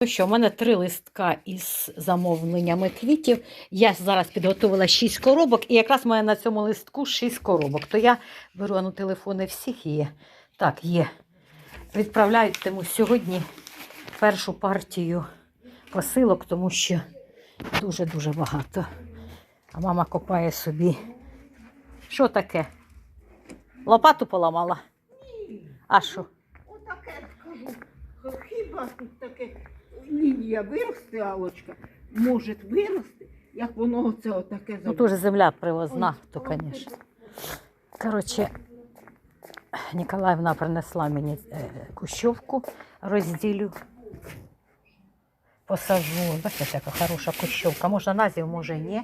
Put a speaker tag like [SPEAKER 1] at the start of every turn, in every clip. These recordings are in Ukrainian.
[SPEAKER 1] Ну що, в мене три листка із замовленнями квітів. Я зараз підготувала шість коробок, і якраз мене на цьому листку шість коробок. То я беру ну, телефони всіх є. Так, є. Відправляютиму сьогодні першу партію посилок, тому що дуже-дуже багато. А мама копає собі. Що таке? Лопату поламала? А що?
[SPEAKER 2] Отаке. Хіба тут таке лінія виросте, Алочка? Може вирости, як воно оце отаке
[SPEAKER 1] Ну, теж земля привозна, то, звісно. Коротше, Ніколаївна принесла мені е, кущовку, розділю. Посажу. Бачите, яка хороша кущовка. Може на зиму, може ні.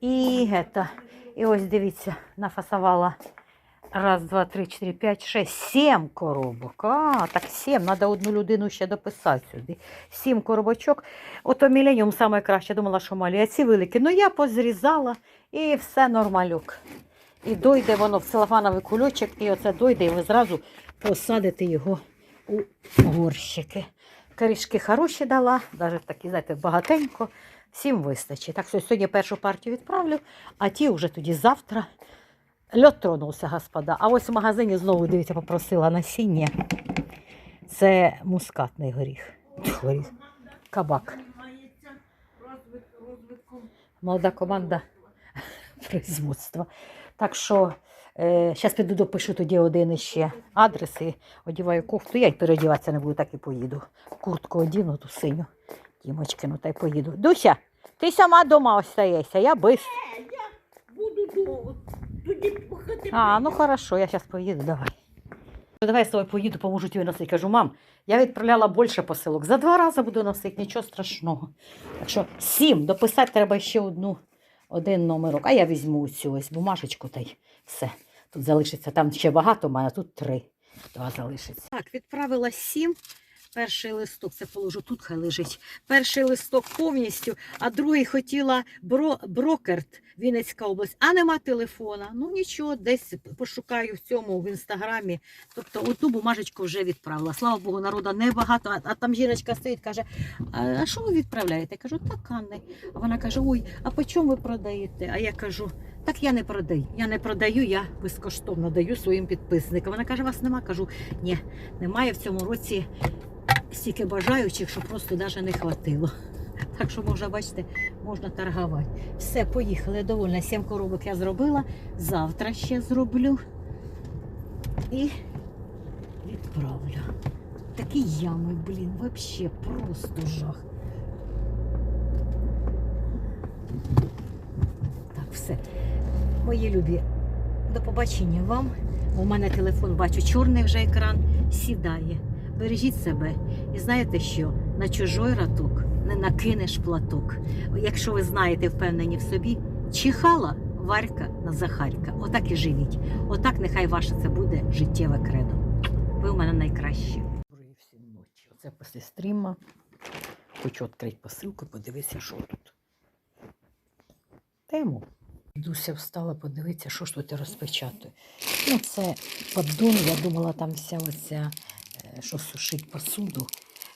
[SPEAKER 1] І, это, і ось дивіться, нафасувала раз, два, три, чотири, п'ять, шесть, сім коробок. А, так сім. Треба одну людину ще дописати сюди. Сім коробочок. Ото міленіум саме краще. Думала, що малі, а ці великі. Ну я позрізала і все нормалюк. І дойде воно в целофановий кульочок, і оце дойде, і ви зразу посадите його у горщики. Корішки хороші дала, навіть такі, знаєте, багатенько. Всім вистачить. Так що сьогодні першу партію відправлю, а ті вже тоді завтра. Льот тронувся, господа. А ось в магазині знову, дивіться, попросила насіння. Це мускатний горіх. Горіх. Кабак. Молода команда производства. Так що зараз піду допишу тоді один іще адрес і одіваю кофту. Я й переодіватися не буду, так і поїду. Куртку одіну, ту синю. Дімочкину, та й поїду. Дуся, ти сама вдома остаєшся, я без.
[SPEAKER 2] Е, я буду до,
[SPEAKER 1] А, ну хорошо, я зараз поїду, давай. Давай я з тобою поїду, поможу тобі носити. Кажу, мам, я відправляла більше посилок. За два рази буду носити, нічого страшного. Так що сім, дописати треба ще одну, один номерок. А я візьму цю ось бумажечку та й все. Тут залишиться, там ще багато в мене, тут три. Два залишиться. Так, відправила сім. Перший листок, це положу тут, хай лежить. Перший листок повністю, а другий хотіла бро, брокерт, Вінницька область, а нема телефона. Ну нічого, десь пошукаю в цьому в інстаграмі. Тобто оту бумажечку вже відправила. Слава Богу, народу небагато. А, а там жіночка стоїть, каже: а, що ви відправляєте? Я кажу, так, Анне. А вона каже: Ой, а по чому ви продаєте? А я кажу, так я не продаю. Я не продаю, я безкоштовно даю своїм підписникам. Вона каже, вас нема. Кажу, ні, немає в цьому році стільки бажаючих, що просто навіть не хватило. Так що можна, бачите, можна торгувати. Все, поїхали. Я довольна. Сім коробок я зробила. Завтра ще зроблю. І відправлю. Такі ями, блін, взагалі просто жах. Так, все. Мої любі, до побачення вам. У мене телефон, бачу, чорний вже екран сідає. Бережіть себе. І знаєте що? На чужой раток не накинеш платок. Якщо ви знаєте, впевнені в собі, чихала Варька на Захарька. Отак і живіть. Отак нехай ваше це буде життєве кредо. Ви у мене найкращі. Оце після стріма. Хочу відкрити посилку, подивитися, що тут. Тему. Дуся встала, подивитися, що ж тут розпечатує. Ну, це поддон, я думала, там вся оця, е, що сушить посуду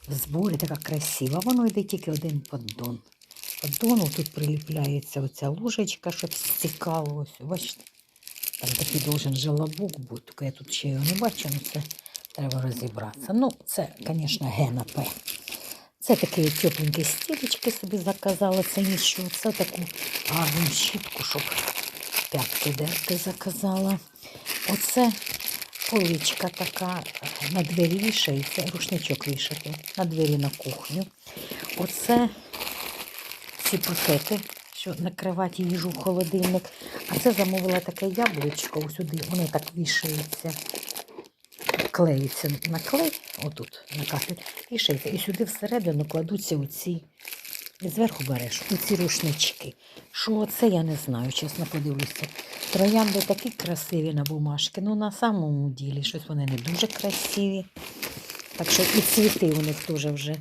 [SPEAKER 1] в зборі, така красива. Воно йде тільки один поддон. Поддону тут приліпляється оця ложечка, щоб стікало. Ось, бачите, там такий должен желобок бути, тільки я тут ще його не бачу, але це треба розібратися. Ну, це, звісно, гена П. Це такі тепленькі стілечки собі заказала, це нічого. Це таку гарну щітку, щоб п'ятки дерти заказала. Оце поличка така на двері вішається, рушничок вішати на двері на кухню. Оце ці пакети, що накривати їжу в холодильник. А це замовила таке яблучко, ось сюди, воно так вішається. Клеїться на клей, отут на кафель, вішається. І сюди всередину кладуться оці, і зверху береш оці рушнички. Що це, я не знаю, чесно подивлюся. Троянди такі красиві на бумажки, ну на самому ділі щось вони не дуже красиві. Так що і цвіти у них теж вже,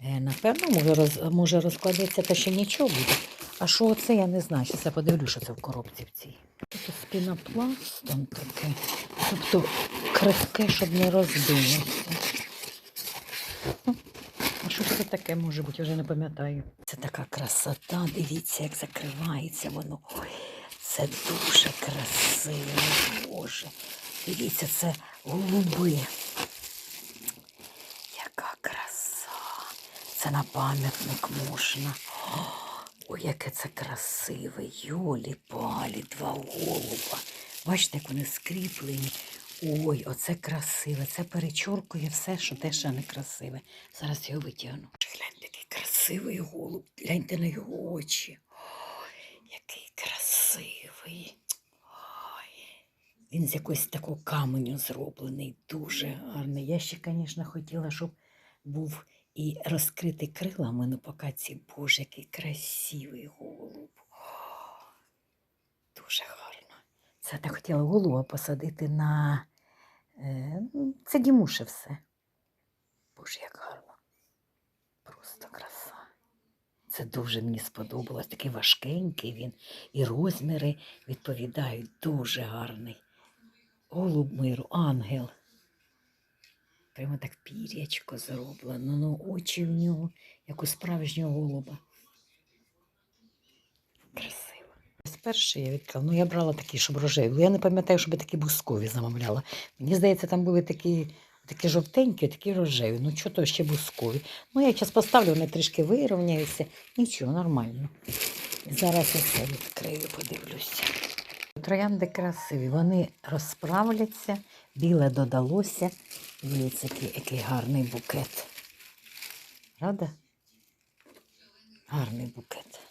[SPEAKER 1] е, напевно, може, роз, може розкладеться, та ще нічого буде. А що це, я не знаю. Зараз я подивлюся, що це в коробці в цій. Це з пінопластом таке. Тобто крихке, щоб не. Ну, А що це таке може бути, вже не пам'ятаю. Це така красота, дивіться, як закривається воно. Ой, це дуже красиво, Боже. Дивіться, це голуби. Яка краса. Це на пам'ятник можна. Ой, яке це красиве. Йолі палі, два голуба. Бачите, як вони скріплені. Ой, оце красиве. Це перечоркує все, що те, що не красиве. Зараз його витягну. Гляньте, який красивий голуб. Гляньте на його очі. Ой, який красивий. Ой. Він з якогось такого каменю зроблений, дуже гарний. Я ще, звісно, хотіла, щоб був і розкритий крилами на покаці. Боже, який красивий голуб. О, дуже гарно. Це так хотіла голуба посадити на. Е, ну, це Дімуше все. Боже, як гарно. Просто краса. Це дуже мені сподобалось. Такий важкенький він. І розміри відповідають. Дуже гарний. Голуб миру, ангел. Прямо так пір'ячко зроблено, ну очі в нього, як у справжнього голуба. Красиво. Перший я відкрила. Ну, я брала такі, щоб рожеві. Я не пам'ятаю, щоб такі бускові замовляла. Мені здається, там були такі, такі жовтенькі, такі рожеві. Ну, що то ще бускові. Ну, я зараз поставлю, вони трішки вирівняються. Нічого, нормально. Зараз я це відкрию, подивлюся. Троянди красиві, вони розправляться, біле додалося. Дивіться, який, який гарний букет. Правда? Гарний букет.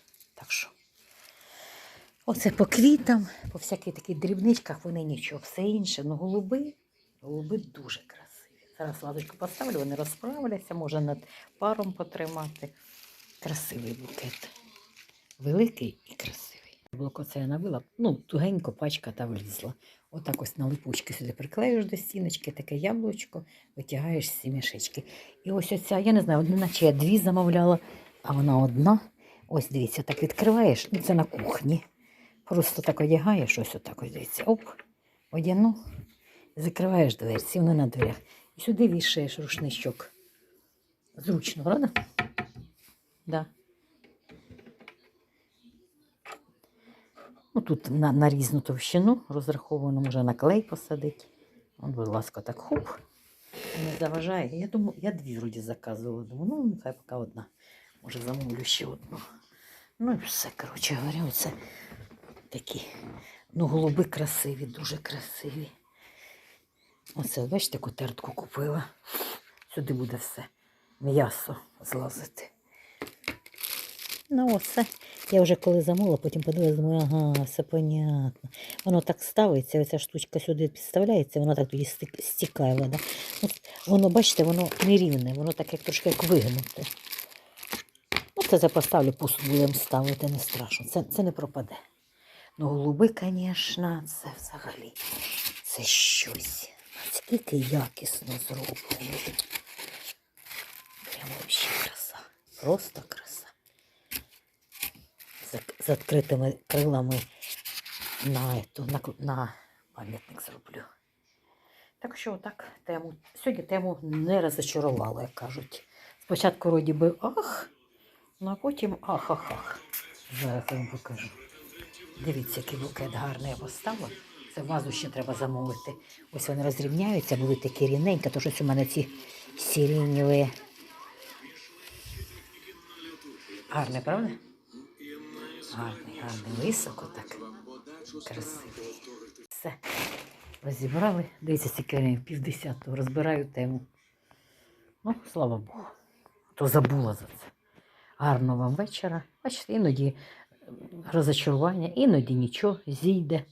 [SPEAKER 1] Оце по квітам, по всяких таких дрібничках вони нічого, все інше. Ну, голуби, голуби дуже красиві. Зараз ладочку поставлю, вони розправляться, може над паром потримати. Красивий букет. Великий і красивий. Блоко це я набила, ну, тугенько пачка та влізла. Отак ось на липучки сюди приклеїш до стіночки, таке яблучко, витягаєш з мішечки. І ось оця, я не знаю, одна, наче я дві замовляла, а вона одна. Ось дивіться, так відкриваєш, ну це на кухні. Просто так одягаєш, ось отак ось. Оп, одягну, закриваєш дверці, вони на дверях. І сюди вішаєш рушничок. Зручно, правда? Да. Ну, тут на, на різну товщину розраховано, може на клей посадити. От, будь ласка, так хуп. Не заважає. Я думаю, я дві вроді заказувала. Думаю, ну нехай поки одна. Може замовлю ще одну. Ну і все, коротше говоря, оце такі. Ну, голуби красиві, дуже красиві. Оце, бачите, таку тертку купила. Сюди буде все. М'ясо злазити. Ну, оце. Я вже коли замовила, потім подивилася, думаю, ага, все понятно. Воно так ставиться, оця штучка сюди підставляється, воно так тоді стікає вода. Ну, воно, бачите, воно нерівне, воно так як трошки як вигнуте. Ну, це поставлю, посуд будемо ставити, не страшно. Це, це не пропаде. Ну, голуби, звісно, це взагалі це щось. Наскільки якісно зроблено. Прямо взагалі краса. Просто краса з, з відкритими крилами на, ету, на, на пам'ятник зроблю. Так що так, тему, сьогодні тему не розочарувала, як кажуть. Спочатку вроді би ах, ну а потім ах-ах-ах. Зараз я вам покажу. Дивіться, який букет гарний я поставила. Це вазу ще треба замовити. Ось вони розрівняються, будуть такі рівненькі, то щось у мене ці сиренєві. Гарне, правда? Гарний, гарний, високо так. Красивий. Все. Розібрали. Дивіться, стільки пів десятого. Розбираю тему. Ну, слава Богу. То забула за це. Гарного вам вечора. Бачите, іноді розочарування, іноді нічого зійде.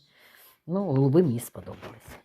[SPEAKER 1] Ну, голуби мені сподобались.